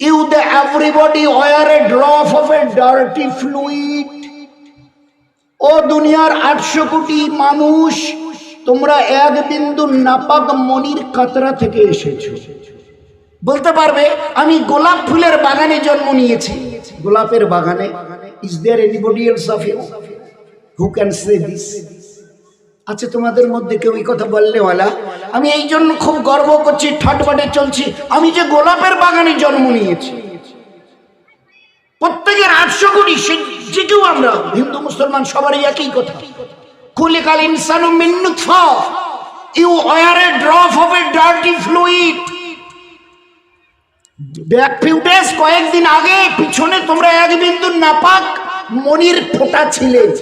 You the everybody wear a drop of a dirty fluid. ও দুনিয়ার আটশো কোটি মানুষ, তোমরা এক বিন্দু নাপাক মনির কাতরা থেকে এসেছ। বলতে পারবে, আমি গোলাপ ফুলের বাগানে জন্ম নিয়েছি। গোলাপের বাগানে is there anybody else of you who can say this আচ্ছা তোমাদের মধ্যে কেউ এই কথা বললে ওয়ালা আমি এই জন্য খুব গর্ব করছি ঠাটবাটে চলছি। আমি যে গোলাপের বাগানে জন্ম নিয়েছি। প্রত্যেকের আটশো কোটি সে- যে কেউ আমরা হিন্দু, মুসলমান সবারই একই কথা। কুলিকাল ইনসানু মিন you were a drop of a dirty fluid. Back few কয়েকদিন আগে পিছনে তোমরা এক বিন্দু নাপাক মনির ফোঁটা ছিলে।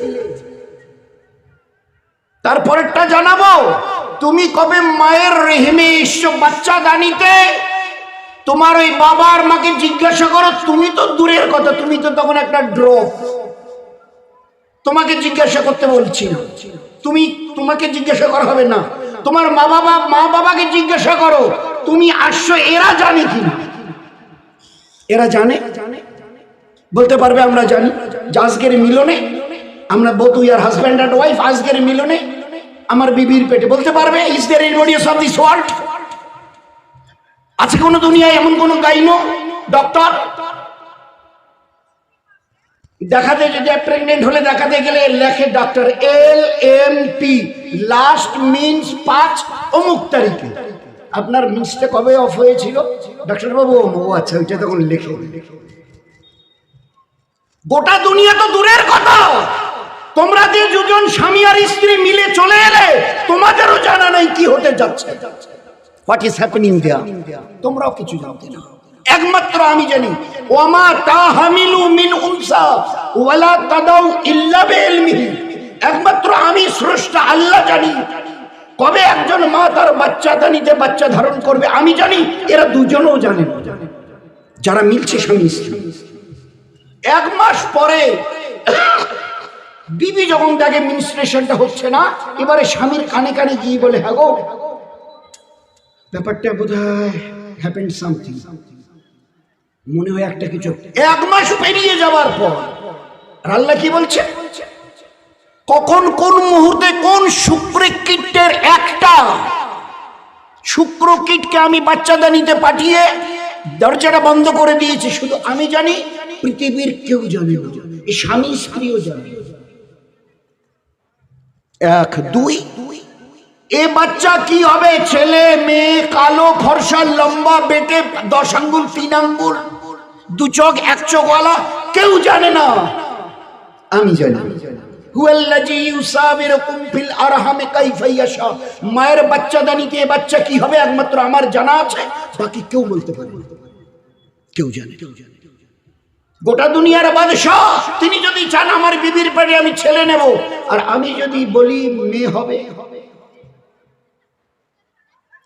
তারপরেরটা জানাব। তুমি কবে মায়ের রেহেমে এসছো বাচ্চা দানিতে? তোমার ওই বাবা আর মাকে জিজ্ঞাসা করো, তুমি তো দূরের কথা, তুমি তো তখন একটা ড্রপ। তোমাকে জিজ্ঞাসা করতে বলছি না। তুমি, তোমাকে জিজ্ঞাসা করা হবে না। তোমার মা বাবা, মা বাবাকে জিজ্ঞাসা করো, তুমি আসছো, এরা জানে কি? এরা জানে? বলতে পারবে আমরা জানি? যে আজকের মিলনে আমরা both we are husband and wife আজকের মিলনে আমার বিবির পেটে বলতে পারবে is there anybody of this world আছে কোন দুনিয়ায় এমন কোন গাইনো, ডক্টর? দেখাতে যদি প্রেগনেন্ট হলে দেখাতে গেলে লেখে doctor L M P last means পাঁচ অমুক তারিখে। আপনার মিন্সটা কবে অফ হয়েছিল? ডাক্তার বাবু ও আচ্ছা ওইটা তখন লেখে। গোটা দুনিয়া তো দূরের কথা। তোমরা যে দুজন স্বামী আর স্ত্রী মিলে চলে এলে, তোমাদেরও জানা নাই কি হতে যাচ্ছে। হোয়াট ইজ হ্যাপেনিং দেয়া তোমরাও কিছু জানতে না একমাত্র আমি জানি, ওয়ামা তাহামিলু মিন উনসা ওয়ালা তাদাউ ইল্লা বিইলমিহি। একমাত্র আমি স্রষ্টা, আল্লাহ জানি। কবে একজন মা তার বাচ্চা দানিতে বাচ্চা ধারণ করবে, আমি জানি, এরা দুজনও জানে যারা মিলছে স্বামী স্ত্রী। এক মাস পরে বিবি যখন দেখে মিনিস্ট্রেশনটা হচ্ছে না, এবারে স্বামীর কানে কানে গিয়ে বলে হ্যাঁ গো, ব্যাপারটা বোধ হয় হ্যাপেন সামথিং মনে হয় একটা কিছু এক মাস পেরিয়ে যাওয়ার পর আল্লাহ কি বলছে? কখন কোন মুহূর্তে কোন শুক্র কীটের একটা শুক্র কীটকে আমি বাচ্চাদানিতে পাঠিয়ে দরজাটা বন্ধ করে দিয়েছি। শুধু আমি জানি, পৃথিবীর কেউ জানে স্বামী স্ত্রীও জানে এক, দুই। এ বাচ্চা কি হবে? ছেলে, মেয়ে, কালো, ফর্সা, লম্বা, বেটে, দশ আঙ্গুল, তিন আঙ্গুল, দু চোখ, এক চোখওয়ালা কেউ জানে না। আমি জানি। মায়ের বাচ্চা দানিতে বাচ্চা কি হবে? একমাত্র আমার জানা আছে, বাকি কেউ বলতে পারে। কেউ জানে কেউ জানে গোটা দুনিয়ার বাদশাহ তিনি যদি চান আমার বিবির পেটে আমি ছেলে নেব, আর আমি যদি বলি মেয়ে হবে।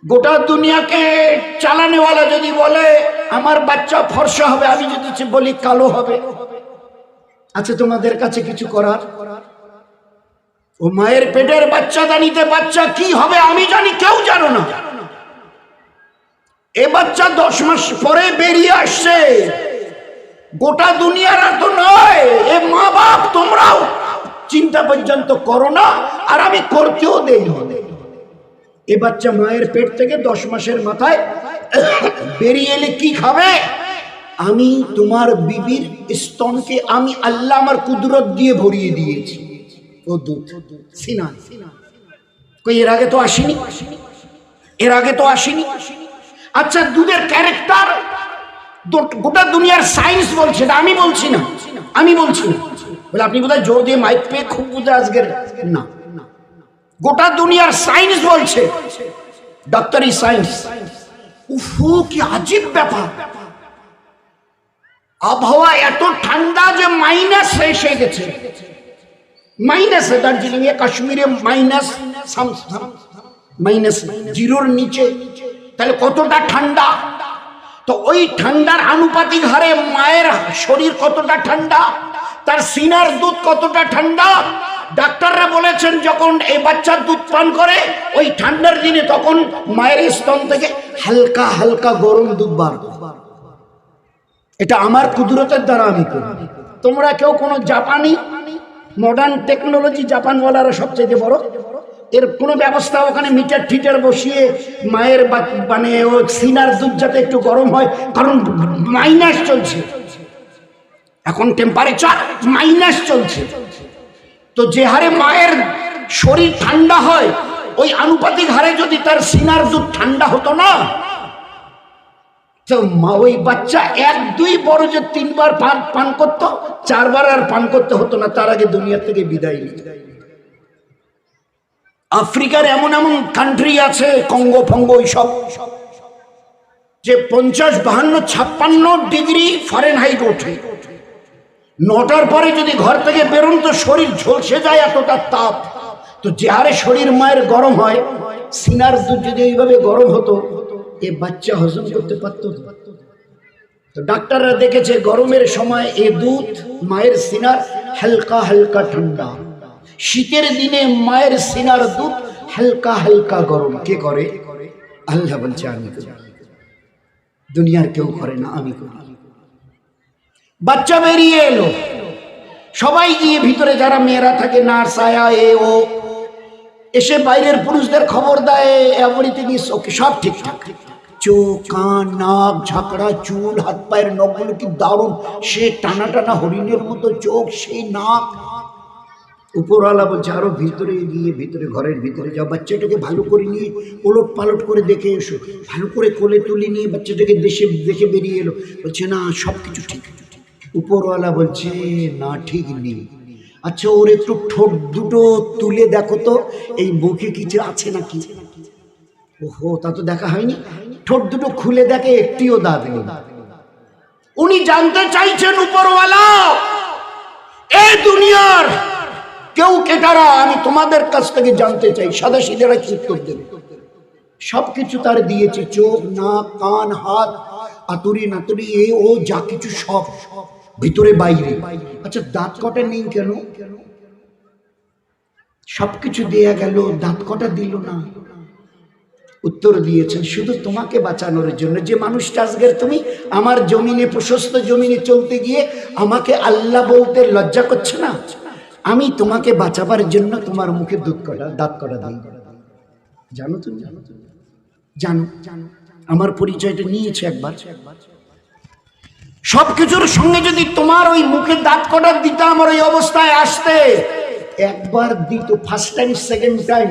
গোটা দুনিয়াকে চালানেওয়ালা যদি বলে, আমার বাচ্চা ফর্সা হবে, আমি যদি বলি কালো হবে। আচ্ছা তোমাদের কাছে কিছু করার? ও মায়ের পেটের বাচ্চা দানিতে বাচ্চা কি হবে আমি জানি, কেউ জানো না। এ বাচ্চা দশ মাস পরে বেরিয়ে আসছে। গোটা দুনিয়ার আর তো নয়। এ মা বাপ তোমরাও চিন্তা পর্যন্ত করো না, আর আমি করতেও দেই এ বাচ্চা মায়ের পেট থেকে দশ মাসের মাথায় বেরিয়ে এলে কি খাবে? আমি তোমার বিবির স্তনকে আমি আল্লাহ আমার কুদরত দিয়ে ভরিয়ে দিয়েছি। ও দুধ সিনান কই, এর আগে তো আসেনি? এর আগে তো আসেনি? আচ্ছা দুধের ক্যারেক্টার গোটা দুনিয়ার সায়েন্স বলছে এটা আমি বলছি না। আমি বলছি না। বলে, আপনি বোধহয় জোর দিয়ে মাইক পেয়ে খুব বুঝে আজকের না। গোটা দুনিয়ার সায়েন্স বলছে। ডাক্তারি সায়েন্স উফু কি আজীব ব্যাপার। আবহাওয়া এত ঠান্ডা যে মাইনাস এসে গেছে। মাইনাস দার্জিলিং এ কাশ্মীরে মাইনাস মাইনাস জিরোর নিচে। তাহলে কতটা ঠান্ডা? তো ওই ঠান্ডার আনুপাতিক হারে মায়ের শরীর কতটা ঠান্ডা, তার সিনার দুধ কতটা ঠান্ডা, ডাক্তাররা বলেছেন যখন এই বাচ্চার দুধ পান করে, ওই ঠান্ডার দিনে তখন মায়ের স্তন থেকে হালকা হালকা গরম দুধ বার। এটা আমার কুদরতের দ্বারা আমি করি তোমরা কেউ কোনো জাপানি মডার্ন টেকনোলজি জাপানওয়ালারা সবচেয়ে বড় এর কোনো ব্যবস্থা ওখানে মিটার ঠিটার বসিয়ে মায়ের মানে ও সিনার দুধ যাতে একটু গরম হয়, কারণ মাইনাস চলছে। এখন টেম্পারেচার মাইনাস চলছে। তো যে হারে মায়ের শরীর ঠান্ডা হয়, ওই আনুপাতিক হারে যদি তার সিনার দুধ ঠান্ডা হতো না, তো মা, ওই বাচ্চা এক, দুই বড় যে তিনবার পান পান করতো, চারবার আর পান করতে হতো না, তার আগে দুনিয়া থেকে বিদায় নিত। আফ্রিকার এমন এমন কান্ট্রি আছে কঙ্গো ফঙ্গ সব যে পঞ্চাশ, বাহান্ন, ছাপ্পান্ন ডিগ্রি ফরেন হাইট ওঠে। নটার পরে যদি ঘর থেকে বেরোন, তো শরীর ঝলসে যায় এতটা তাপ। তো যে হারে শরীর মায়ের গরম হয়, সিনার দুধ যদি এইভাবে গরম হতো, এ বাচ্চা হজম করতে পারতো? তো ডাক্তাররা দেখেছে, গরমের সময় এ দুধ মায়ের সিনার হালকা হালকা ঠান্ডা। শীতের দিনে মায়ের সিনার দুধ হালকা হালকা গরম। কে করে? আল্লাহ বলছে, আমি দুনিয়ার কেউ করে না, আমি করি। বাচ্চা বেরিয়ে এলো। সবাই গিয়ে ভিতরে, যারা মেয়েরা থাকে, নার্স আয়া এ ও, এসে বাইরের পুরুষদের খবর দেয় সব ঠিকঠাক। চোখ, কান, নাক, ঝাঁকড়া, চুল, হাত, পায়ের নখগুলো কি দারুণ। সে টানা টানা হরিণের মতো চোখ সেই নাক। উপরওয়ালা বলছে, আরও ভিতরে গিয়ে ভিতরে ঘরের ভিতরে যাও, বাচ্চাটাকে ভালো করে নিয়ে ওলট পালট করে দেখে এসো। ভালো করে কোলে তুলে নিয়ে বাচ্চাটাকে দেশে, দেখে বেরিয়ে এলো। বলছে, না সব কিছু ঠিক। উপরওয়ালা বলছে, না, ঠিক নেই। আচ্ছা ওর একটু ঠোঁট দুটো তুলে দেখো তো, এই মুখে কিছু আছে না নাকি? ওহো, তা তো দেখা হয়নি। ঠোঁট দুটো খুলে দেখে একটিও দাঁত নেই। উনি জানতে চাইছেন উপরওয়ালা এই দুনিয়ার কেউ কেটারা আমি তোমাদের কাছ থেকে জানতে চাই? সাদা সিধেরা কি দেবে? সবকিছু তার দিয়েছে, চোখ, নাক, কান, হাত, আতুরি নাতুরি, এ, ও, যা কিছু সব। ভিতরে, বাইরে। আচ্ছা দাঁত কটা নেই কেন? সবকিছু দেয়া গেল, দাঁত কটা দিল না? উত্তর দিয়েছেন, শুধু তোমাকে বাঁচানোর জন্য। যে মানুষটা আজকের তুমি আমার জমিনে, প্রশস্ত জমিনে চলতে গিয়ে আমাকে আল্লাহ বলতে লজ্জা করছে না? আমি তোমাকে বাঁচাবার জন্য তোমার মুখে দুধ কটা, দাঁত কটা দিই। জানো তুমি জানো? জানো জানো আমার পরিচয়টা নিয়েছে একবার। সবকিছুর সঙ্গে যদি তোমার ওই মুখে দাঁত কটা দিতাম আর ওই অবস্থায় আসতে। একবার দিত ফার্স্ট টাইম সেকেন্ড টাইম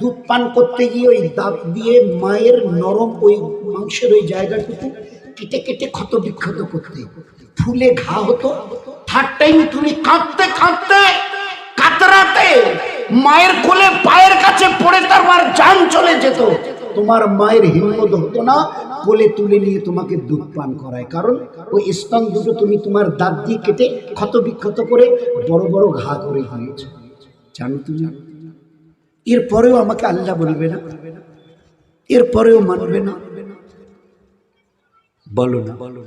দুধ পান করতে গিয়ে ওই দাঁত দিয়ে মায়ের নরম ওই মাংসের ওই জায়গাটুকু কেটে কেটে ক্ষত বিক্ষত করতে। ফুলে ঘা হতো। থার্ড টাইম তুমি কাঁদতে কাঁদতে, কাতরাতে মায়ের কোলে পায়ের কাছে পড়ে তার মার চলে যেত। তোমার মায়ের হিম্মত হতো না, কোলে তুলে নিয়ে তোমাকে দুধ পান করায়। কারণ ওই স্তন দুটো তুমি তোমার দাঁত দিয়ে কেটে ক্ষত বিক্ষত করে বড় বড় ঘা করে দিয়েছ। জানো তুমি এরপরেও আমাকে আল্লাহ বলবে না। এরপরেও মানবে না। বলো না। বলো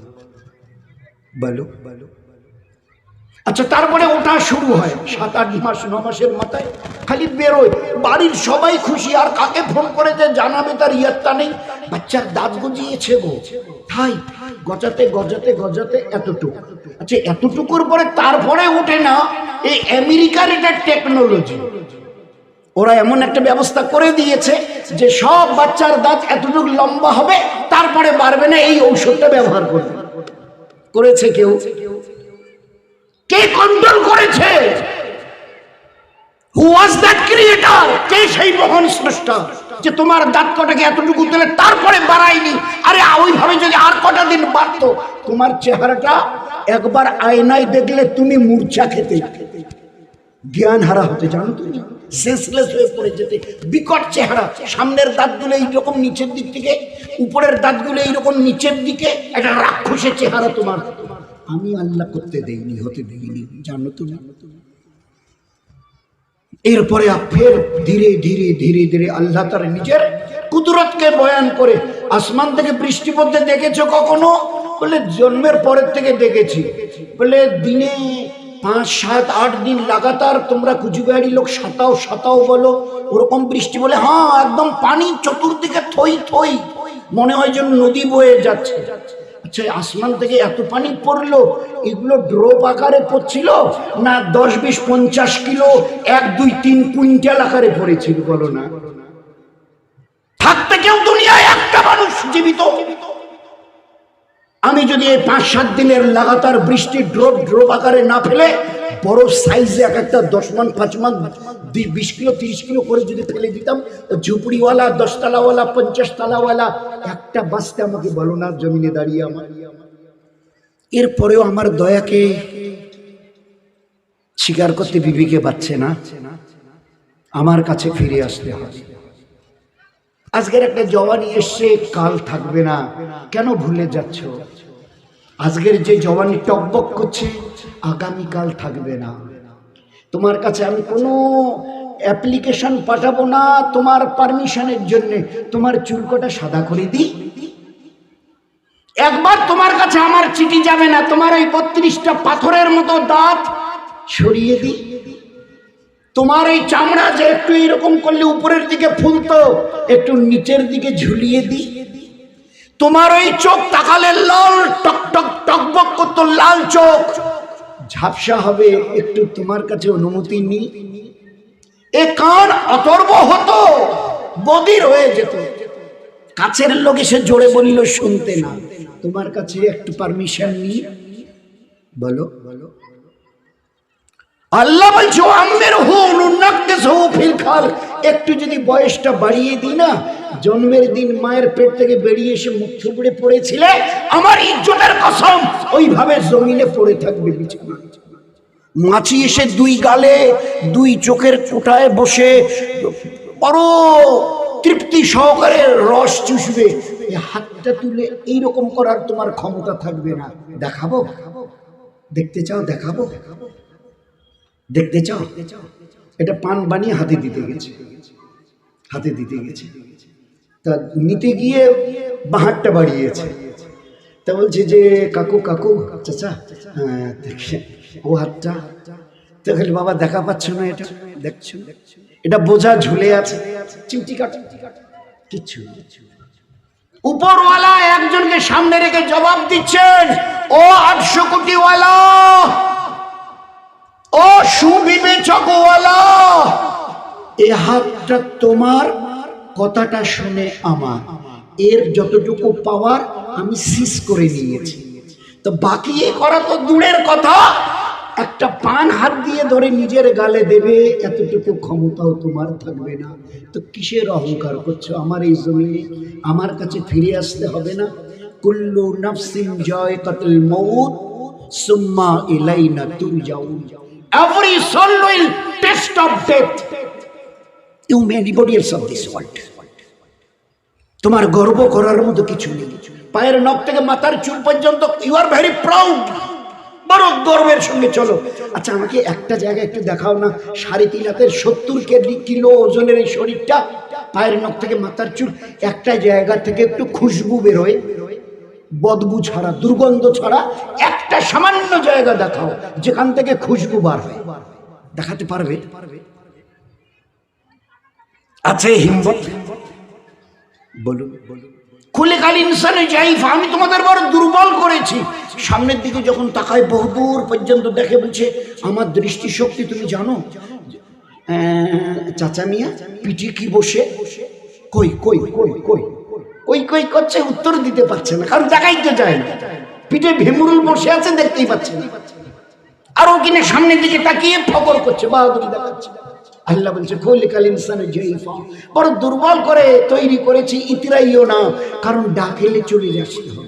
বলো। বলো। আচ্ছা তারপরে ওটা শুরু হয়। সাত, আট মাস, ন মাসের মাথায় খালি বেরোয়। বাড়ির সবাই খুশি, আর কাকে ফোন করে যে জানাবে তার ইয়াত্তা নেই। বাচ্চার দাঁত গজিয়েছে গো। তাই গজাতে গজাতে গজাতে এতটুকু। আচ্ছা এতটুকুর পরে তারপরে ওঠে না এই আমেরিকার এটা টেকনোলজি। ওরা এমন একটা ব্যবস্থা করে দিয়েছে যে সব বাচ্চার দাঁত এতটুকু লম্বা হবে, তারপরে বাড়বে না, এই ঔষধটা ব্যবহার করবে। করেছে কেউ? কে কন্ট্রোল করেছে? হু ওয়াজ দ্যাট ক্রিয়েটর কে সেই মহান স্রষ্টা যে তোমার দাঁত কটাকে এতটুকু দিলে তারপরে বাড়ায়নি? আরে, ওইভাবে যদি আর কটা দিন বাড়তো, তোমার চেহারাটা একবার আয়নায় দেখলে তুমি মূর্ছা খেতে। জ্ঞান হারা হতে জানো তুমি সেন্সলেস হয়ে পড়ে যেতে। বিকট চেহারা। সামনের দাঁতগুলো এইরকম নিচের দিক থেকে, উপরের দাঁতগুলো এইরকম নিচের দিকে। একটা রাক্ষসের চেহারা তোমার। আমি আল্লাহ করতে দেইনি, হতে দেইনি, জানো তুমি? এরপরে ফের ধীরে ধীরে ধীরে ধীরে আল্লাহ তার নিজের কুদরতকে বয়ান করে আসমান থেকে বৃষ্টি পড়তে দেখেছ কখনো? বলে, জন্মের পরের থেকে দেখেছি। বলে, দিনে পাঁচ, সাত, আট দিন লাগাতার তোমরা কুচবিহারি লোক সাতাও সাতাও বলো, ওরকম বৃষ্টি বলে হ্যাঁ একদম পানি চতুর্দিকে থই থই, মনে হয় যেন নদী বয়ে যাচ্ছে। আচ্ছা আসমান থেকে এত পানি পড়ল, এগুলো ড্রোপ আকারে পড়ছিল না দশ, বিশ, পঞ্চাশ কিলো, এক, দুই, তিন কুইন্টাল আকারে পড়েছিল বলো না? থাকতে কেউ দুনিয়ায় একটা মানুষ জীবিত। আমি যদি এই পাঁচ, সাত দিনের লাগাতার বৃষ্টি ড্রোপ ড্রোপ আকারে না ফেলে, বড় সাইজে এক একটা দশ মান, পাঁচ মান বিশ কিলো, তিরিশ কিলো করে যদি ফেলে দিতাম ঝুপড়িওয়ালা, দশতলাওয়ালা পঞ্চাশ তলাওয়ালা একটা বাঁচতে আমাকে বলো না, জমিনে দাঁড়িয়ে আমার। এরপরেও আমার দয়াকে স্বীকার করতে বিবিকে পাচ্ছে না। আমার কাছে ফিরে আসতে হবে। আজকের একটা জওয়ানি এসছে, কাল থাকবে না। কেন ভুলে যাচ্ছ? আজকের যে জওয়ানি টকবক করছে, আগামীকাল থাকবে না। তোমার কাছে আমি কোনো অ্যাপ্লিকেশন পাঠাবো না তোমার পারমিশনের জন্য। তোমার চুলকটা সাদা করে দিই। একবার তোমার কাছে আমার চিঠি যাবে না, তোমার ওই বত্রিশটা পাথরের মতো দাঁত সরিয়ে দিই। তোমার এই চামড়া যে একটু এরকম করলে উপরের দিকে ফুলতো, একটু নিচের দিকে ঝুলিয়ে দিই। তোমার ওই চোখ তাকালে লাল টক টক টকবক করতো, লাল চোখ। ঝাপসা হবে, একটু তোমার কাছে অনুমতি নি এ কান অতর্ব হতো? বদির হয়ে যেত। কাছের লোক এসে জোরে বলিল, শুনতে না। তোমার কাছে একটু পারমিশন নি বলো। বলো আল্লাহ বলছো আম্মের হুন উন্নাকদেশ হু ফিল খাল একটু যদি বয়সটা বাড়িয়ে দিই না, জন্মের দিন মায়ের পেট থেকে বেরিয়ে এসে মুখ থুবড়ে পড়েছিলে, আমার ইজ্জতের কসম ওইভাবে জমিনে পড়ে থাকবে বিছানা মাছি এসে দুই গালে দুই চোখের কোটায় বসে বড় তৃপ্তি সহকারে রস চুষবে। হাতটা তুলে এইরকম করার তোমার ক্ষমতা থাকবে না। দেখাবো? দেখতে চাও? দেখাবো? দেখতে চাও? এটা পান বানিয়ে হাতে দিতে গেছে। হাতে দিতে গেছে। তা নিতে গিয়ে বাহারটা বাড়িয়েছে। তা বলছে যে কাকু কাকু চাচা হ্যাঁ, দেখে ও তো বাবা দেখা পাচ্ছ না এটা, দেখছ? এটা বোঝা ঝুলে আছে। উপরওয়ালা একজনকে সামনে রেখে জবাব দিচ্ছেন, ও আটশো কোটিওয়ালা, ও এ হাতটা তোমার, কথাটা শুনে আমার। এর যতটুকু পাওয়ার আমি সিস করে নিয়েছি। তো বাকি এ করা তো দূরের কথা একটা পান হাত দিয়ে ধরে নিজের গালে দেবে, এতটুকু ক্ষমতাও তোমার থাকবে না। তো কিসের অহংকার করছ আমার এই জমিনে? আমার কাছে ফিরে আসতে হবে না। কুল্লু নাফসিন জয় কতল মৌত সুম্মা ইলাইনা তুরজাউন। Every soul will taste of death. You may anybody else of this world. তোমার গর্ব করার মতো কিছু নেই। পায়ের নখ থেকে মাথার চুল পর্যন্ত ইউ আর ভেরি প্রাউড বড় গর্বের সঙ্গে চলো। আচ্ছা আমাকে একটা জায়গা একটু দেখাও না। সাড়ে তিন হাতের সত্তর কিলো ওজনের এই শরীরটা, পায়ের নখ থেকে মাথার চুল, একটা জায়গা থেকে একটু খুশবু বেরোয় বদবু ছাড়া, দুর্গন্ধ ছাড়া একটা সামান্য জায়গা দেখাও, যেখান থেকে খুশবু বার হয়। দেখাতে পারবে? আছে হিম্মত? বলুন। খুলে কাল ইনসানে জাইফ আমি তোমাদের বড় দুর্বল করেছি। সামনের দিকে যখন তাকায় বহুদূর পর্যন্ত দেখে বলছে, আমার দৃষ্টিশক্তি তুমি জানো? চাচা মিয়া, পিঠে কি বসে? কই কই কই কই কই কই করছে? উত্তর দিতে পারছে না, কারণ দেখাইতে যায় না। পিঠে ভেমুরুল বসে আছে, দেখতেই পাচ্ছে না। আর কিনে সামনের দিকে তাকিয়ে ফকর করছে, বাহাদুরি দেখাচ্ছে। আল্লাহ বলছে, খলিকাল ইনসানের জয়ীফা বড় দুর্বল করে তৈরি করেছি, ইতিরাইও না, কারণ ডাকেলে চলে হবে